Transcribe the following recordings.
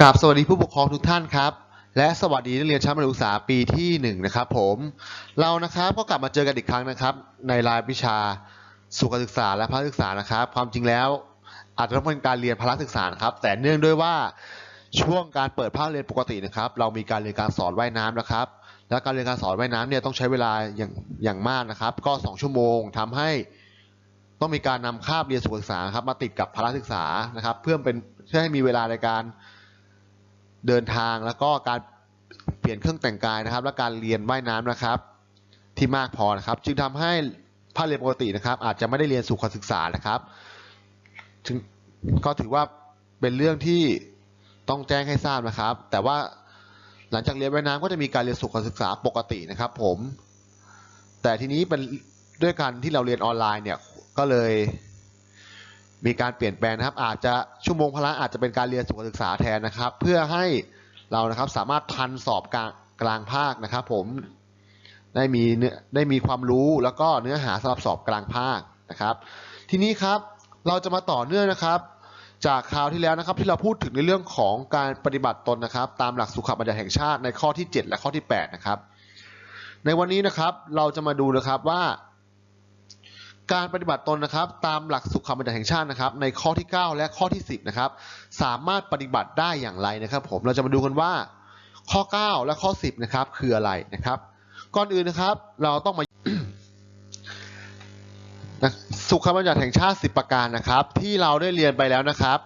กราบสวัสดีผู้ปกครองทุกท่านครับ และสวัสดีนักเรียนชั้นประถมศึกษาปีที่หนึ่งนะครับผมเรานะครับก็กลับมาเจอกันอีกครั้งนะครับ ในรายวิชาสุขศึกษาและพละศึกษานะครับ ความจริงแล้วอาจจะต้องเป็นการเรียนพละศึกษาครับ แต่เนื่องด้วยว่าช่วงการเปิดภาคเรียนปกตินะครับ เรามีการเรียนการสอนว่ายน้ำนะครับ และการเรียนการสอนว่ายน้ำเนี่ยต้องใช้เวลาอย่างอย่างมากนะครับ ก็ 2 ชั่วโมงทำให้ ต้องมีการนำคาบเรียนสุขศึกษาครับมาติดกับพละศึกษานะครับ เพื่อเป็นเพื่อให้มีเวลาในการเดินทางแล้วก็การเปลี่ยนเครื่องแต่งกายนะครับ และการเรียนว่ายน้ำนะครับ ที่มากพอนะครับ จึงทำให้ภาคเรียนปกตินะครับ อาจจะไม่ได้เรียนสุขศึกษานะครับถึงก็ถือว่าเป็นเรื่องที่ต้องแจ้งให้ทราบนะครับ แต่ว่าหลังจากเรียนว่ายน้ำก็จะมีการเรียนสุขศึกษาปกตินะครับ ผม แต่ทีนี้เป็นด้วยการที่เราเรียนออนไลน์เนี่ย ก็เลยมีการเปลี่ยนแปลงนะครับ อาจจะชั่วโมงพละอาจจะเป็นการเรียนสุขศึกษาแทนนะครับ เพื่อให้เรานะครับสามารถทันสอบกลางกลางภาคนะครับ ผมได้มีเนื้อได้มีความรู้แล้วก็เนื้อหาสำหรับสอบกลางภาคนะครับ ทีนี้ครับเราจะมาต่อเนื่องนะครับ จากคราวที่แล้วนะครับ ที่เราพูดถึงในเรื่องของการปฏิบัติตนนะครับ ตามหลักสุขบัญญัติแห่งชาติในข้อที่ 7 และข้อที่ 8 นะครับ ในวันนี้นะครับเราจะมาดูนะครับว่า การปฏิบัติตนนะครับ ตามหลักสุขบัญญัติแห่งชาตินะครับ ในข้อที่ 9 และข้อที่ 10 นะครับ สามารถปฏิบัติได้อย่างไรนะครับ ผมเราจะมาดูกันว่า ข้อ 9 และข้อ 10 นะครับ คืออะไรนะครับ ก่อนอื่นนะครับ เราต้องมาสุขบัญญัติแห่งชาติ 10 ประการนะครับ ที่เราได้เรียนไปแล้วนะครับ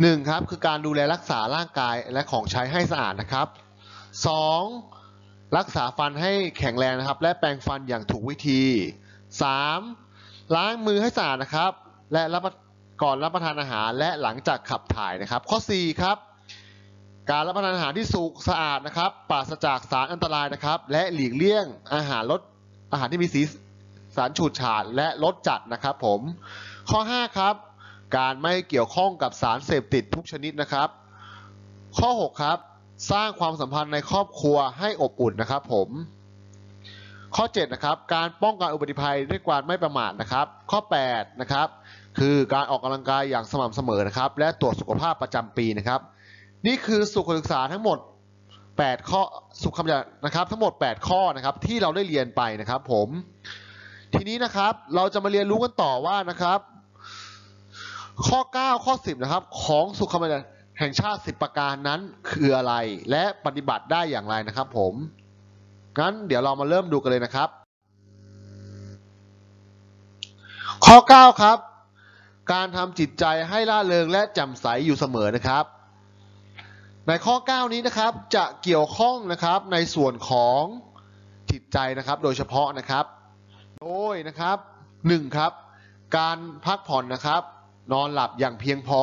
หนึ่งครับคือการดูแลรักษาร่างกายและของใช้ให้สะอาดนะครับสองรักษาฟันให้แข็งแรงนะครับ และแปรงฟันอย่างถูกวิธี 3. ล้างมือให้สะอาดนะครับ และรับก่อนรับประทานอาหารและหลังจากขับถ่ายนะครับ ข้อ 4 ครับ การรับประทานอาหารที่สุกสะอาดนะครับ ปราศจากสารอันตรายนะครับ และหลีกเลี่ยงอาหารลดอาหารที่มีสีสารฉูดฉาดและรสจัดนะครับผม ข้อ 5 ครับ การไม่เกี่ยวข้องกับสารเสพติดทุกชนิดนะครับ ข้อ 6 ครับ สร้างความสัมพันธ์ในครอบครัวให้อบอุ่นนะครับผม ข้อ7นะครับการป้องกันอุบัติภัยด้วยการไม่ประมาทนะครับ ข้อ8นะครับคือการออกกำลังกายอย่างสม่ำเสมอนะครับ และตรวจสุขภาพประจำปีนะครับ นี่คือสุขศึกษาทั้งหมด 8 ข้อสุขคำยันะครับทั้งหมด 8 ข้อนะครับที่เราได้เรียนไปนะครับ ผม ทีนี้นะครับเราจะมาเรียนรู้กันต่อว่านะครับ ข้อ 9 ข้อ 10 นะครับ ของสุขบัญญัติแห่งชาติ 10 ประการนั้นคืออะไร และปฏิบัติได้อย่างไรนะครับ ผม งั้นเดี๋ยวเรามาเริ่มดูกันเลยนะครับ ข้อ 9 ครับ การทำจิตใจให้ล่าเริงและแจ่มใสอยู่เสมอนะครับ ในข้อ 9 นี้นะครับจะเกี่ยวข้องนะครับในส่วนของจิตใจนะครับ โดยเฉพาะนะครับ โดยนะครับหนึ่งครับ การพักผ่อนนะครับ นอนหลับอย่างเพียงพอ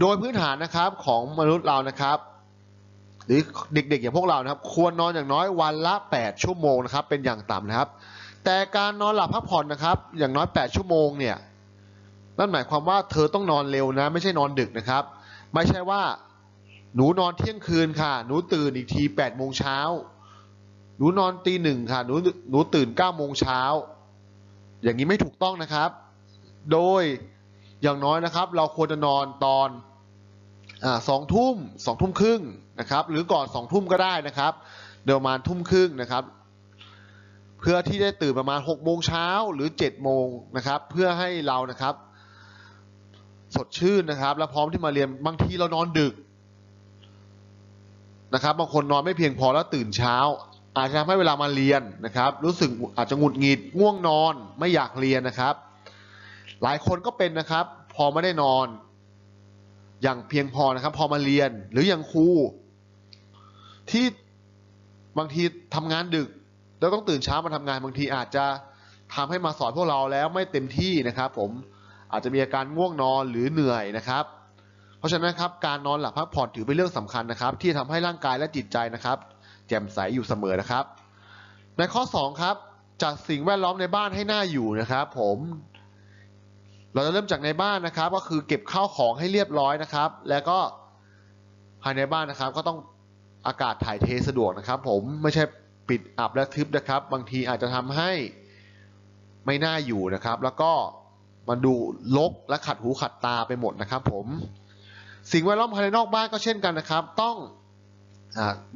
โดยพื้นฐานนะครับของมนุษย์เรานะครับ หรือเด็กๆอย่างพวกเรานะครับ ควรนอนอย่างน้อยวันละ 8 ชั่วโมงนะครับ เป็นอย่างต่ำนะครับ แต่การนอนหลับพักผ่อนนะครับ อย่างน้อย 8 ชั่วโมงเนี่ยนั่นหมายความว่าเธอต้องนอนเร็วนะ ไม่ใช่นอนดึกนะครับ ไม่ใช่ว่าหนูนอนเที่ยงคืนค่ะ หนูตื่นอีกที8โมงเช้าหนูนอนตีหนึ่งค่ะ หนูหนูตื่น9โมงเช้า อย่างนี้ไม่ถูกต้องนะครับ โดยอย่างน้อยนะครับ เราควรจะนอนตอน สองทุ่มสองทุ่มครึ่งนะครับ หรือก่อนสองทุ่มก็ได้นะครับ เดี๋ยวประมาณทุ่มครึ่งนะครับ เพื่อที่ได้ตื่นประมาณหกโมงเช้าหรือเจ็ดโมงนะครับ เพื่อให้เรานะครับ สดชื่นนะครับ และพร้อมที่มาเรียนบางทีเรานอนดึกนะครับบางคนนอนไม่เพียงพอแล้วตื่นเช้า อาจจะทำให้เวลามาเรียนนะครับ รู้สึกอาจจะหงุดหงิดง่วงนอนไม่อยากเรียนนะครับ หลายคนก็เป็นนะครับ พอไม่ได้นอน อย่างเพียงพอนะครับ พอมาเรียนหรืออย่างครูที่บางทีทำงานดึก แล้วต้องตื่นเช้ามาทำงานบางทีอาจจะทำให้มาสอนพวกเราแล้วไม่เต็มที่นะครับ ผมอาจจะมีอาการง่วงนอนหรือเหนื่อยนะครับ เพราะฉะนั้นครับการนอนหลับพักผ่อนถือเป็นเรื่องสำคัญนะครับ ที่ทำให้ร่างกายและจิตใจนะครับ แจ่มใสอยู่เสมอนะครับ ในข้อ 2 ครับจัดสิ่งแวดล้อมในบ้านให้น่าอยู่นะครับ ผม เราจะเริ่มจากในบ้านนะครับ ก็คือเก็บข้าวของให้เรียบร้อยนะครับ แล้วก็ภายในบ้านนะครับ ก็ต้องอากาศถ่ายเทสะดวกนะครับ ผมไม่ใช่ปิดอับและทึบนะครับ บางทีอาจจะทำให้ไม่น่าอยู่นะครับ แล้วก็มันดูรกและขัดหูขัดตาไปหมดนะครับ ผมสิ่งแวดล้อมภายในนอกบ้านก็เช่นกันนะครับ ต้อง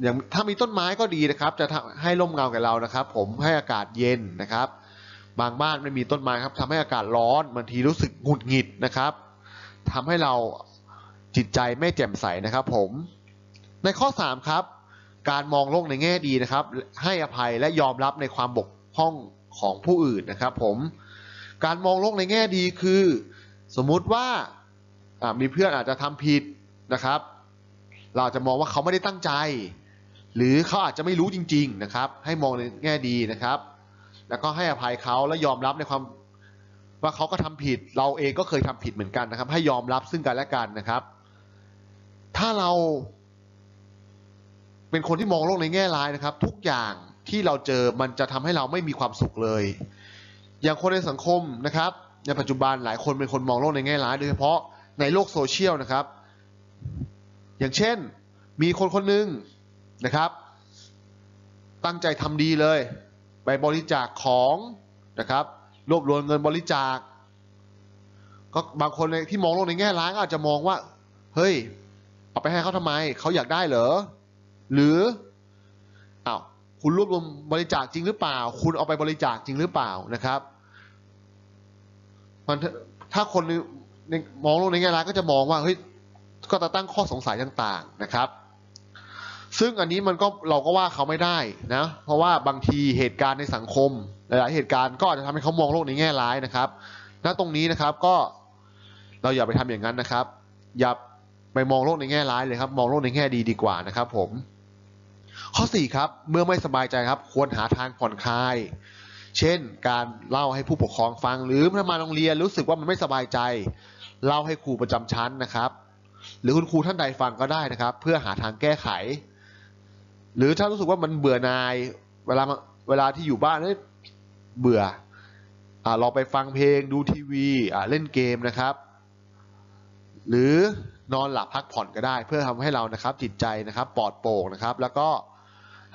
อย่างถ้ามีต้นไม้ก็ดีนะครับ จะให้ร่มเงาแก่เรานะครับ ผมให้อากาศเย็นนะครับ บางบ้านไม่มีต้นไม้ครับทำให้อากาศร้อนบางทีรู้สึกหงุดหงิดนะครับทำให้เราจิตใจไม่แจ่มใสนะครับ ผม ในข้อ 3 ครับ การมองโลกในแง่ดีนะครับ ให้อภัยและยอมรับในความบกพร่องของผู้อื่นนะครับ ผม การมองโลกในแง่ดีคือ สมมุติว่ามีเพื่อนอาจจะทำผิดนะครับ เราจะมองว่าเขาไม่ได้ตั้งใจ หรือเขาอาจจะไม่รู้จริง ๆนะครับ ให้มองในแง่ดีนะครับ แล้วก็ให้อภัยเขาและยอมรับในความว่าเขาก็ทำผิด เราเองก็เคยทำผิดเหมือนกันนะครับ ให้ยอมรับซึ่งกันและกันนะครับ ถ้าเราเป็นคนที่มองโลกในแง่ร้ายนะครับ ทุกอย่างที่เราเจอมันจะทำให้เราไม่มีความสุขเลย อย่างคนในสังคมนะครับ ในปัจจุบันหลายคนเป็นคนมองโลกในแง่ร้ายโดยเฉพาะในโลกโซเชียลนะครับ อย่างเช่นมีคนคนหนึ่งนะครับ ตั้งใจทำดีเลย ไปบริจาคของนะครับ รวบรวมเงินบริจาค ก็บางคนที่มองโลกในแง่ร้ายก็อาจจะมองว่า เฮ้ย เอาไปให้เขาทำไม เขาอยากได้เหรอ หรืออ้าวคุณรวบรวมบริจาคจริงหรือเปล่า คุณเอาไปบริจาคจริงหรือเปล่านะครับมันถ้าคนในมองโลกในแง่ร้ายก็จะมองว่าเฮ้ยก็จะตั้งข้อสงสัยต่าง ๆ นะครับ ซึ่งอันนี้มันก็เราก็ว่าเขาไม่ได้นะ เพราะว่าบางทีเหตุการณ์ในสังคม หลาย ๆ เหตุการณ์ก็อาจจะทำให้เขามองโลกในแง่ร้ายนะครับณตรงนี้นะครับก็เราอย่าไปทำอย่างนั้นนะครับ อย่าไปมองโลกในแง่ร้ายเลยครับ มองโลกในแง่ดีดีกว่านะครับ ผม ข้อ4ครับ เมื่อไม่สบายใจครับ ควรหาทางผ่อนคลาย เช่น การเล่าให้ผู้ปกครองฟัง หรือถ้ามาโรงเรียนรู้สึกว่ามันไม่สบายใจ เล่าให้ครูประจำชั้นนะครับ หรือคุณครูท่านใดฟังก็ได้นะครับ เพื่อหาทางแก้ไข หรือถ้ารู้สึกว่ามันเบื่อนาย เวลาเวลาที่อยู่บ้านเอ้ยเบื่ออ่าเราไปฟังเพลงดูทีวีอ่าเล่นเกมนะครับ หรือนอนหลับพักผ่อนก็ได้ เพื่อทำให้เรานะครับ จิตใจนะครับปลอดโปร่งนะครับ แล้วก็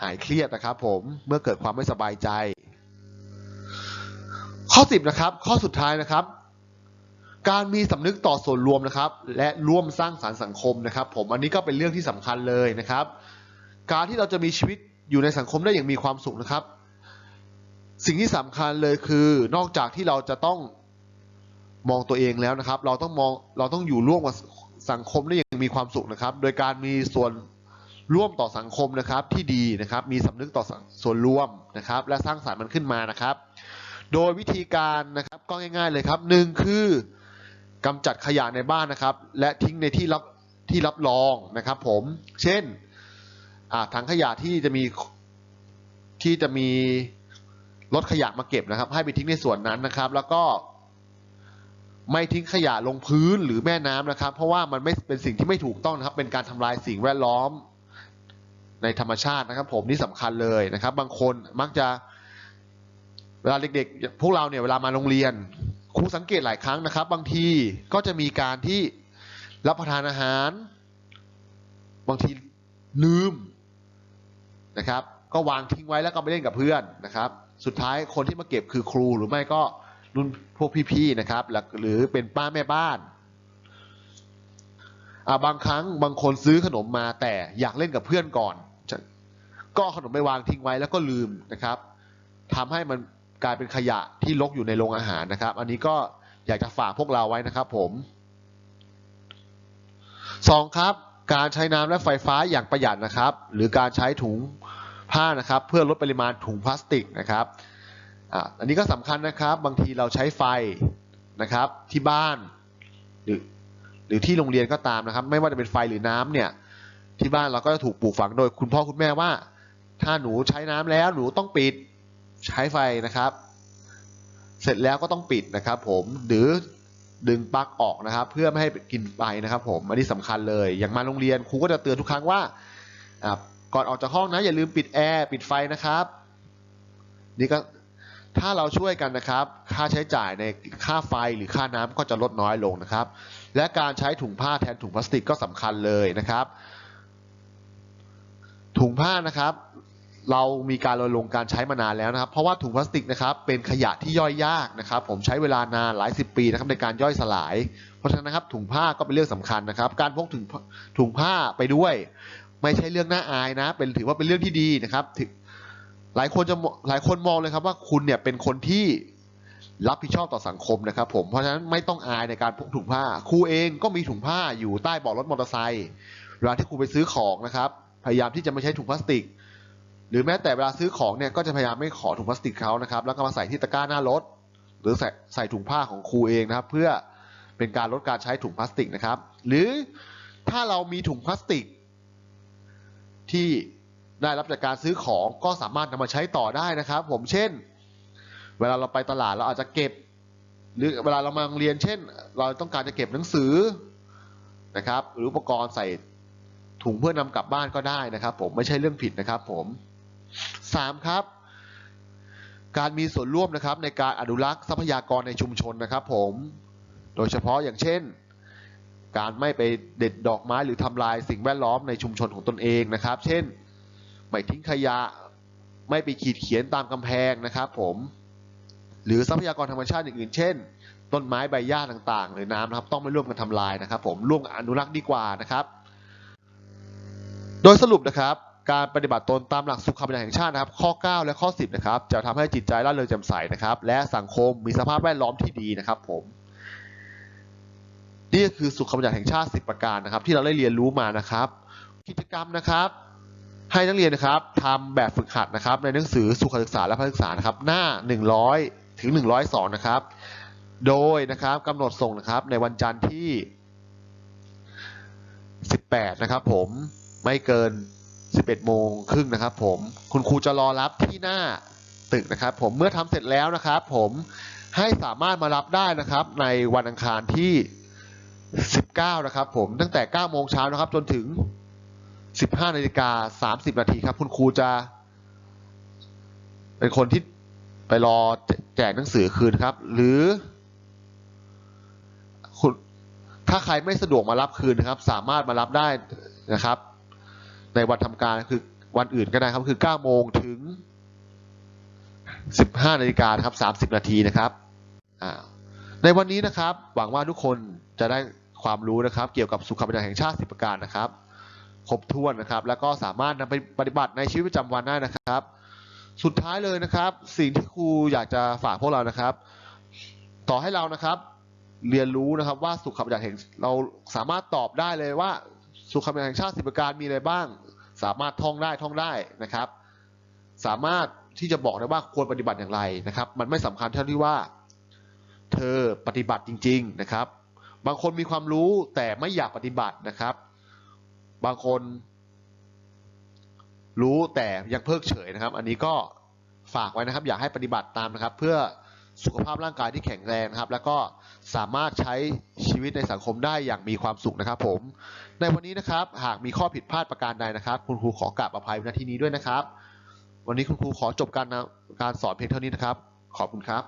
หายเครียดนะครับผมเมื่อเกิดความไม่สบายใจ ข้อ10นะครับ ข้อสุดท้ายนะครับ การมีสำนึกต่อส่วนรวมนะครับ และร่วมสร้างสารรค์สังคมนะครับ ผมอันนี้ก็เป็นเรื่องที่สำคัญเลยนะครับ การที่เราจะมีชีวิตอยู่ในสังคมได้อย่างมีความสุขนะครับ สิ่งที่สำคัญเลยคือนอกจากที่เราจะต้องมองตัวเองแล้วนะครับ เราต้องมองเราต้องอยู่ร่วมกับสังคมได้อย่างมีความสุขนะครับ โดยการมีส่วนร่วมต่อสังคมนะครับที่ดีนะครับ มีสำนึกต่อส่วนร่วมนะครับ และสร้างสรรค์มันขึ้นมานะครับ โดยวิธีการนะครับก็ง่าย ๆ เลยครับหนึ่งคือกำจัดขยะในบ้านนะครับ และทิ้งในที่รับที่รับรองนะครับ ผม เช่น ถังขยะที่จะมีที่จะมีรถขยะมาเก็บนะครับ ให้ไปทิ้งในส่วนนั้นนะครับ แล้วก็ ไม่ทิ้งขยะลงพื้นหรือแม่น้ำนะครับ เพราะว่ามันไม่เป็นสิ่งที่ไม่ถูกต้องนะครับ เป็นการทำลายสิ่งแวดล้อมในธรรมชาตินะครับ ผมนี่สำคัญเลยนะครับ บางคนมักจะ เวลาเด็กๆ พวกเราเนี่ยเวลามาโรงเรียนครูสังเกตหลายครั้งนะครับ บางทีก็จะมีการที่รับประทานอาหาร บางทีลืม นะครับ ก็วางทิ้งไว้แล้วก็ไปเล่นกับเพื่อนนะครับ สุดท้ายคนที่มาเก็บคือครูหรือไม่ก็รุ่นพวกพี่ๆนะครับ หรือเป็นป้าแม่บ้านาบางครั้งบางคนซื้อขนมมาแต่อยากเล่นกับเพื่อนก่อน ก็ขนมไปวางทิ้งไว้แล้วก็ลืมนะครับทำให้มันกลายเป็นขยะที่รกอยู่ในโรงอาหารนะครับ อันนี้ก็อยากจะฝากพวกเราไว้นะครับผมสองครับ การใช้น้ำและไฟฟ้าอย่างประหยัดนะครับ หรือการใช้ถุงผ้านะครับ เพื่อลดปริมาณถุงพลาสติกนะครับอันนี้ก็สำคัญนะครับ บางทีเราใช้ไฟนะครับที่บ้าน หรือหรือที่โรงเรียนก็ตามนะครับ ไม่ว่าจะเป็นไฟหรือน้ำเนี่ยที่บ้านเราก็จะถูกปลูกฝังโดยคุณพ่อคุณแม่ว่า ถ้าหนูใช้น้ำแล้วหนูต้องปิดใช้ไฟนะครับ เสร็จแล้วก็ต้องปิดนะครับ ผมหรือ ดึงปลั๊กออกนะครับ เพื่อไม่ให้กินไฟนะครับ ผมอันนี้สำคัญเลย อย่างมาโรงเรียนครูก็จะเตือนทุกครั้งว่าอ่าก่อนออกจากห้องนะอย่าลืมปิดแอร์ปิดไฟนะครับ นี่ก็ถ้าเราช่วยกันนะครับ ค่าใช้จ่ายในค่าไฟหรือค่าน้ำก็จะลดน้อยลงนะครับ และการใช้ถุงผ้าแทนถุงพลาสติกก็สำคัญเลยนะครับ ถุงผ้านะครับ เรามีการรณรงค์การใช้มานานแล้วนะครับ เพราะว่าถุงพลาสติกนะครับเป็นขยะที่ย่อยยากนะครับ ผมใช้เวลานานหลายสิบปีนะครับในการย่อยสลาย เพราะฉะนั้นนะครับถุงผ้าก็เป็นเรื่องสำคัญนะครับ การพกถุงถุงผ้าไปด้วย ไม่ใช่เรื่องน่าอายนะ เป็นถือว่าเป็นเรื่องที่ดีนะครับหลายคนจะหลายคนมองเลยครับว่าคุณเนี่ยเป็นคนที่รับผิดชอบต่อสังคมนะครับ ผมเพราะฉะนั้นไม่ต้องอายในการพกถุงผ้าครูเองก็มีถุงผ้าอยู่ใต้เบาะรถมอเตอร์ไซค์เวลาที่ครูไปซื้อของนะครับ พยายามที่จะไม่ใช้ถุงพลาสติก รือแม้แต่เวลาซื้อของเนี่ยก็จะพยายามไม่ขอถุงพลาสติกเขานะครับ แล้วก็มาใส่ที่ตะกร้าหน้ารถ หรือใส่ใส่ถุงผ้าของครูเองนะครับ เพื่อเป็นการลดการใช้ถุงพลาสติกนะครับ หรือถ้าเรามีถุงพลาสติก ที่ได้รับจากการซื้อของก็สามารถนำมาใช้ต่อได้นะครับ ผมเช่น เวลาเราไปตลาดเราอาจจะเก็บ หรือเวลาเรามาโรงเรียน เช่น เราต้องการจะเก็บหนังสือนะครับ หรืออุปกรณ์ใส่ถุงเพื่อนำกลับบ้านก็ได้นะครับ ผมไม่ใช่เรื่องผิดนะครับ ผม สามครับ การมีส่วนร่วมนะครับในการอนุรักษ์ทรัพยากรในชุมชนนะครับ ผม โดยเฉพาะอย่างเช่น การไม่ไปเด็ดดอกไม้หรือทำลายสิ่งแวดล้อมในชุมชนของตนเองนะครับ เช่น ไม่ทิ้งขยะ ไม่ไปขีดเขียนตามกำแพงนะครับ ผม หรือทรัพยากรธรรมชาติอย่างอื่น เช่น ต้นไม้ใบหญ้าต่างๆ หรือน้ำนะครับ ต้องไม่ร่วมกันทำลายนะครับ ผม ร่วมอนุรักษ์ดีกว่านะครับ โดยสรุปนะครับ การปฏิบัติตนตามหลักสุขบัญญัติแห่งชาตินะครับ ข้อ 9 และข้อ 10 นะครับ จะทำให้จิตใจร่าเริงแจ่มใสนะครับ และสังคมมีสภาพแวดล้อมที่ดีนะครับ ผม นี่ก็คือสุขบัญญัติแห่งชาติ 10 ประการนะครับ ที่เราได้เรียนรู้มานะครับ กิจกรรมนะครับ ให้นักเรียนนะครับทำแบบฝึกหัดนะครับ ในหนังสือสุขศึกษาและพระศึกษานะครับ หน้า 100 ถึง 102 นะครับ โดยนะครับกำหนดส่งนะครับ ในวันจันทร์ที่ 18 นะครับ ผมไม่เกิน 11โมงครึ่งนะครับ ผม คุณครูจะรอรับที่หน้าตึกนะครับ ผมเมื่อทำเสร็จแล้วนะครับ ผมให้สามารถมารับได้นะครับ ในวันอังคารที่ 19 นะครับ ผมตั้งแต่ 9 โมงเช้านะครับ จนถึง 15 นาฬิกา 30 นาทีครับ คุณครูจะเป็นคนที่ไปรอแจกหนังสือคืนครับ หรือคุณถ้าใครไม่สะดวกมารับคืนนะครับ สามารถมารับได้นะครับ ในวันทำการคือวันอื่นก็ได้ครับ คือ 9 โมงถึง 15 นาฬิกาครับ 30 นาทีนะครับ ในวันนี้นะครับ หวังว่าทุกคนจะได้ความรู้นะครับ เกี่ยวกับสุขบัญญัติแห่งชาติ 10 ประการนะครับ ครบถ้วนนะครับ แล้วก็สามารถนำไปปฏิบัติในชีวิตประจำวันได้นะครับ สุดท้ายเลยนะครับ สิ่งที่ครูอยากจะฝากพวกเรานะครับ ต่อให้เรานะครับ เรียนรู้นะครับว่าสุขบัญญัติแห่งเราสามารถตอบได้เลยว่าสุขบัญญัติแห่งชาติสิบประการมีอะไรบ้าง สามารถท่องได้ท่องได้นะครับ สามารถที่จะบอกได้ว่าควรปฏิบัติอย่างไรนะครับ มันไม่สำคัญเท่าที่ว่า เธอปฏิบัติจริง ๆนะครับ บางคนมีความรู้แต่ไม่อยากปฏิบัตินะครับ บางคนรู้แต่ยังเพิกเฉยนะครับ อันนี้ก็ฝากไว้นะครับ อยากให้ปฏิบัติตามนะครับ เพื่อ สุขภาพร่างกายที่แข็งแรงนะครับ แล้วก็สามารถใช้ชีวิตในสังคมได้อย่างมีความสุขนะครับ ผม ในวันนี้นะครับ หากมีข้อผิดพลาดประการใดนะครับ คุณครูขอกราบอภัยในที่นี้ด้วยนะครับ วันนี้คุณครูขอจบการการสอนเพียงเท่านี้นะครับ ขอบคุณครับ